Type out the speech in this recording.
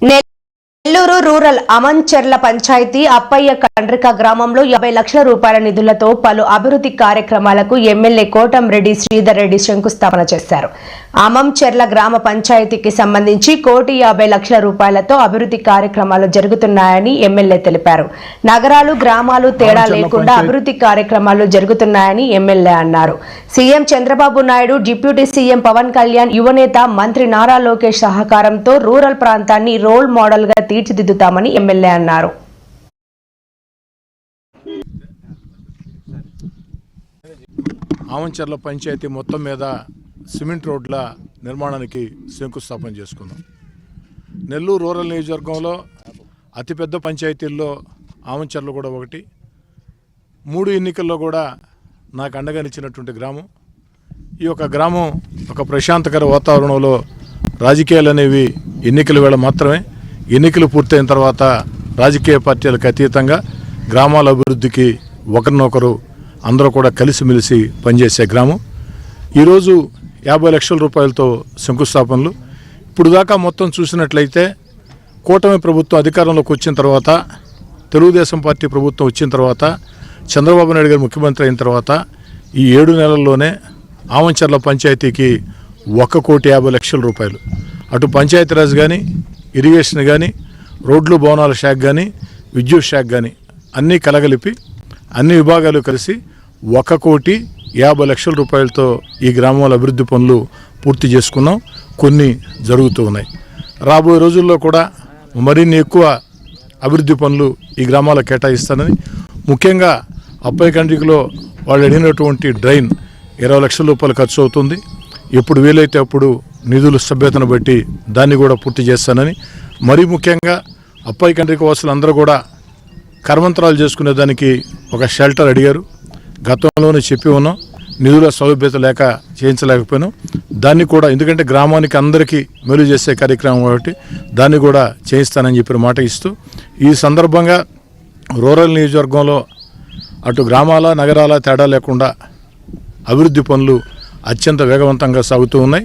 Net Nellore rural Amancherla panchayat Appayya Kandrika గ్రామంలో యాభై లక్షల రూపాయల నిధులతో పలు అభివృద్ధి కార్యక్రమాలకు ఎమ్మెల్యే కోటంరెడ్డి శ్రీధర్ రెడ్డి శంకుస్థాపన చేశారు. అమంచెర్ల గ్రామ పంచాయతీకి సంబంధించి కోటి యాభై లక్షల రూపాయలతో అభివృద్ధి కార్యక్రమాలు జరుగుతున్నాయని ఎమ్మెల్యే తెలిపారు. నగరాలు గ్రామాలు తేడా లేకుండా అభివృద్ధి కార్యక్రమాలు జరుగుతున్నాయని ఎమ్మెల్యే అన్నారు. CM Chandrababu Naidu deputy CM Pawan Kalyan యువనేత మంత్రి నారా లోకేష్ సహకారంతో రూరల్ ప్రాంతాన్ని రోల్ మోడల్గా తీర్చిదిద్దుతామని ఎమ్మెల్యే అన్నారు. ఆమంచర్ల పంచాయతీ మొత్తం మీద సిమెంట్ రోడ్ల నిర్మాణానికి శంకుస్థాపన చేసుకున్నాం. నెల్లూరు రూరల్ నియోజకవర్గంలో అతిపెద్ద పంచాయతీల్లో ఆమంచర్లు కూడా ఒకటి. మూడు ఎన్నికల్లో కూడా నాకు అండగా నిచ్చినటువంటి గ్రామం. ఈ యొక్క గ్రామం ఒక ప్రశాంతకర వాతావరణంలో రాజకీయాలు అనేవి ఎన్నికల వేళ మాత్రమే. ఎన్నికలు పూర్తయిన తర్వాత రాజకీయ పార్టీలకు అతీతంగా గ్రామాల అభివృద్ధికి ఒకరినొకరు అందరూ కూడా కలిసిమెలిసి పనిచేసే గ్రామం. ఈరోజు యాభై లక్షల రూపాయలతో శంకుస్థాపనలు. ఇప్పుడు దాకా మొత్తం చూసినట్లయితే కూటమి ప్రభుత్వం అధికారంలోకి వచ్చిన తర్వాత తెలుగుదేశం పార్టీ ప్రభుత్వం వచ్చిన తర్వాత చంద్రబాబు నాయుడు గారు ముఖ్యమంత్రి అయిన తర్వాత ఈ ఏడు నెలల్లోనే ఆమంచర్ల పంచాయతీకి ఒక కోటి యాభై లక్షల రూపాయలు. అటు పంచాయతీరాజ్ కానీ ఇరిగేషన్ కానీ రోడ్లు భవనాల శాఖ కానీ విద్యుత్ శాఖ కానీ అన్నీ కలగలిపి అన్ని విభాగాలు కలిసి ఒక కోటి యాభై లక్షల రూపాయలతో ఈ గ్రామంలో అభివృద్ధి పనులు పూర్తి చేసుకున్నాం. కొన్ని జరుగుతూ ఉన్నాయి. రాబోయే రోజుల్లో కూడా మరిన్ని ఎక్కువ అభివృద్ధి పనులు ఈ గ్రామాలకు కేటాయిస్తానని ముఖ్యంగా అప్పయ్య కండ్రికలో వాళ్ళు అడిగినటువంటి డ్రైన్ ఇరవై లక్షల రూపాయలు ఖర్చు అవుతుంది. ఎప్పుడు వీలైతే అప్పుడు నిధులు సభ్యతను బట్టి దాన్ని కూడా పూర్తి చేస్తానని మరీ ముఖ్యంగా అప్పయ్య కండ్రిక వాసులు అందరూ కూడా కర్మంతరాలు చేసుకునే దానికి ఒక షెల్టర్ అడిగారు. గతంలోనే చెప్పి ఉన్నాం నిధుల సౌలభ్యత లేక చేయించలేకపోయినాం. దాన్ని కూడా ఎందుకంటే గ్రామానికి అందరికీ మేలు చేసే కార్యక్రమం కాబట్టి దాన్ని కూడా చేయిస్తానని చెప్పిన మాట ఇస్తూ ఈ సందర్భంగా రూరల్ నియోజకవర్గంలో అటు గ్రామాల నగరాల తేడా లేకుండా అభివృద్ధి పనులు అత్యంత వేగవంతంగా సాగుతూ ఉన్నాయి.